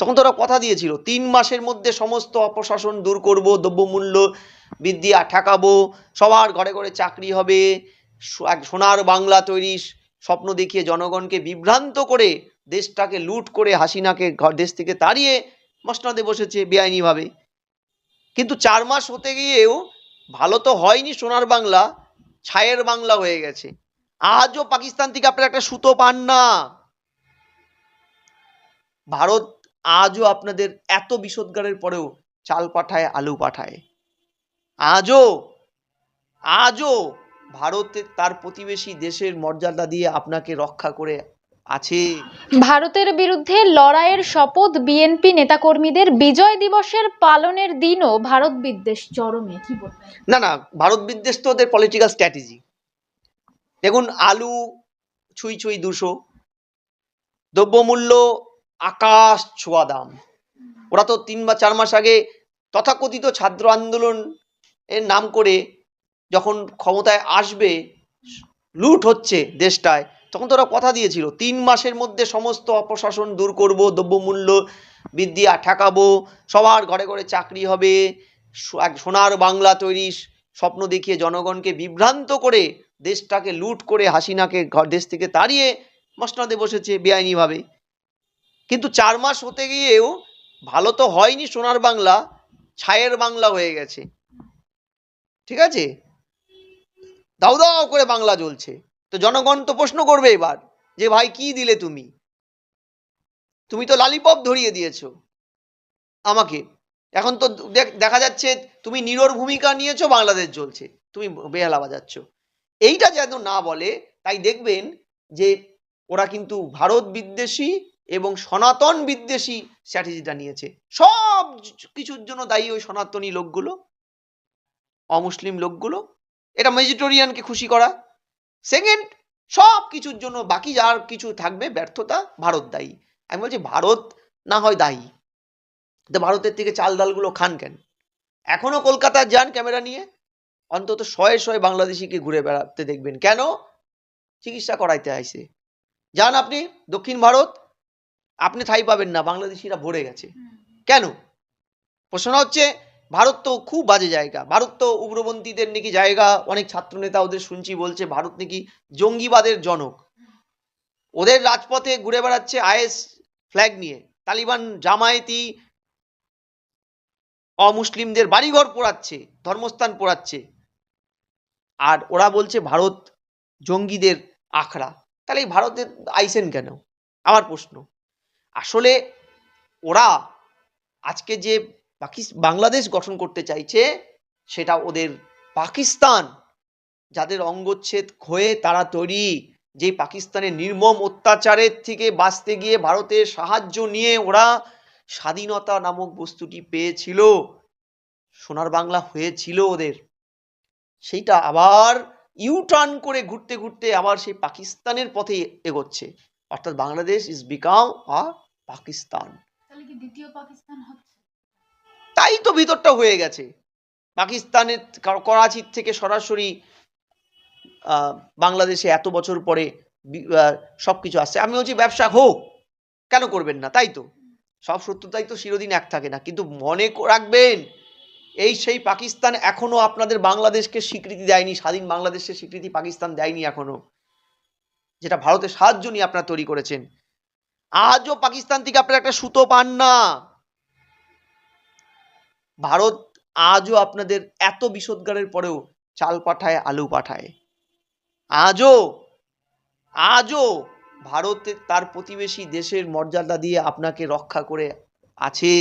তখন তো ওরা কথা দিয়েছিল, তিন মাসের মধ্যে সমস্ত অপশাসন দূর করব, দ্রব্যমূল্য বৃদ্ধি ঠেকাবো, সবার ঘরে ঘরে চাকরি হবে এক সোনার বাংলা তৈরি স্বপ্ন দেখিয়ে জনগণকে বিভ্রান্ত করে দেশটাকে লুট করে হাসিনাকে ঘর দেশ থেকে তাড়িয়ে মসনাদে বসেছে বেআইনিভাবে। কিন্তু চার মাস হতে গিয়েও ভালো তো হয়নি সোনার বাংলা, ছায়ের বাংলা হয়ে গেছে। আজও পাকিস্তান থেকে আপনারা একটা সুতো পান না। ভারত আজও আপনাদের এত বিষোদ্গারের পরেও চাল পাঠায় আলু পাঠায়। আজও আজও ভারতে তার প্রতিবেশী দেশের মর্যাদা দিয়ে আপনাকে রক্ষা করে আছে। ভারতের বিরুদ্ধে লড়াইয়ের শপথ বিএনপি নেতাকর্মীদের বিজয় দিবসের পালনের দিনও ভারত বিদ্বেষ চরমে কি না না ভারত বিদ্বেষ তো ওদের পলিটিক্যাল স্ট্র্যাটেজি দেখুন আলু ছুঁই ছুঁই দুশো দ্রব্যমূল্য আকাশ ছোঁয়া দাম। ওরা তো তিন বা চার মাস আগে তথাকথিত ছাত্র আন্দোলন এর নাম করে যখন ক্ষমতায় আসবে, লুট হচ্ছে দেশটায়, তখন তো ওরা কথা দিয়েছিল, তিন মাসের মধ্যে সমস্ত অপশাসন দূর করব, দ্রব্যমূল্য বৃদ্ধি ঠেকাবো, সবার ঘরে ঘরে চাকরি হবে এক সোনার বাংলা তৈরি স্বপ্ন দেখিয়ে জনগণকে বিভ্রান্ত করে দেশটাকে লুট করে হাসিনাকে ঘর, দেশ থেকে তাড়িয়ে মসনাদে বসেছে বেআইনিভাবে। কিন্তু চার মাস হতে গিয়েও ভালো তো হয়নি সোনার বাংলা, ছায়ের বাংলা হয়ে গেছে। ঠিক আছে? দাও দাও করে বাংলা জ্বলছে। তো জনগণ তো প্রশ্ন করবে এবার যে, ভাই, কি দিলে তুমি? তুমি তো লালিপপ ধরিয়ে দিয়েছ আমাকে। এখন তো দেখ- যাচ্ছে তুমি নিরোর ভূমিকা নিয়েছো, বাংলাদেশ জ্বলছে। তুমি বেহালা বাজাচ্ছ। এইটা যেন না বলে, তাই দেখবেন যে, ওরা কিন্তু ভারত বিদ্বেষী এবং সনাতন বিদ্বেষী স্ট্র্যাটেজিটা নিয়েছে। সব কিছুর জন্য দায়ী ওই সনাতনী লোকগুলো, অমুসলিম লোকগুলো। এটা মেজিটোরিয়ানকে খুশি করা। সেকেন্ড সব কিছুর জন্য বাকি যার কিছু থাকবে, ব্যর্থতা ভারত দায়ী। আমি বলছি ভারত না হয় দায়ী। তো ভারতের থেকে চাল ডালগুলো খান কেন? এখনও কলকাতায় যান ক্যামেরা নিয়ে। অন্তত শয়ে শয়ে বাংলাদেশিকে ঘুরে বেড়াতে দেখবেন। কেন? চিকিৎসা করাইতে আইসে। যান আপনি দক্ষিণ ভারত আপনি ঠাই পাবেন না বাংলাদেশিরা ভরে গেছে। কেন? প্রশ্ন হচ্ছে ভারত তো খুব বাজে জায়গা। ভারত তো উগ্রপন্থীদের নাকি জায়গা অনেক ছাত্রনেতা ওদের শুনছি বলছে ভারত নাকি জঙ্গিবাদের জনক। ওদের রাজপথে ঘুরে বেড়াচ্ছে আইএস ফ্ল্যাগ নিয়ে। তালিবান জামায়াতি অমুসলিমদের বাড়িঘর পোড়াচ্ছে ধর্মস্থান পোড়াচ্ছে। আর ওরা বলছে ভারত জঙ্গিদের আখড়া। তাহলে এই ভারতে আইসেন কেন? আমার প্রশ্ন। আসলে ওরা আজকে যে পাকিস, বাংলাদেশ গঠন করতে চাইছে, সেটা ওদের পাকিস্তান, যাদের অঙ্গচ্ছেদ হয়ে তারা তৈরি। যে পাকিস্তানের নির্মম অত্যাচারের থেকে বাঁচতে গিয়ে ভারতের সাহায্য নিয়ে ওরা স্বাধীনতা নামক বস্তুটি পেয়েছিল, সোনার বাংলা হয়েছিল ওদের। সেইটা আবার ইউ টার্ন করে ঘুরতে ঘুরতে আবার সেই পাকিস্তানের পথে এগোচ্ছে। অর্থাৎ Bangladesh is become a Pakistan. দ্বিতীয় পাকিস্তান তাই তো ভিতরটা হয়ে গেছে। পাকিস্তানের করাচির থেকে সরাসরি বাংলাদেশে এত বছর পরে সব কিছু আসছে। আমি বলছি ব্যবসা হোক কেন করবেন না? তাই তো। সব সত্যতাই তো চিরদিন এক থাকে না। কিন্তু মনে রাখবেন এই সেই পাকিস্তান এখনও আপনাদের বাংলাদেশকে স্বীকৃতি দেয়নি। স্বাধীন বাংলাদেশের স্বীকৃতি পাকিস্তান দেয়নি এখনও। যেটা ভারতের সাহায্য নিয়ে আপনারা তৈরি করেছেন। আজও পাকিস্তান থেকে আপনারা একটা সুতো পান না। ভারত আজও আপনাদের এত বিষোদ্গারের পরেও চাল পাঠায়, আলু পাঠায়। আজও আজও ভারতে তার প্রতিবেশী দেশের মর্যাদা দিয়ে আপনাকে রক্ষা করে আছে।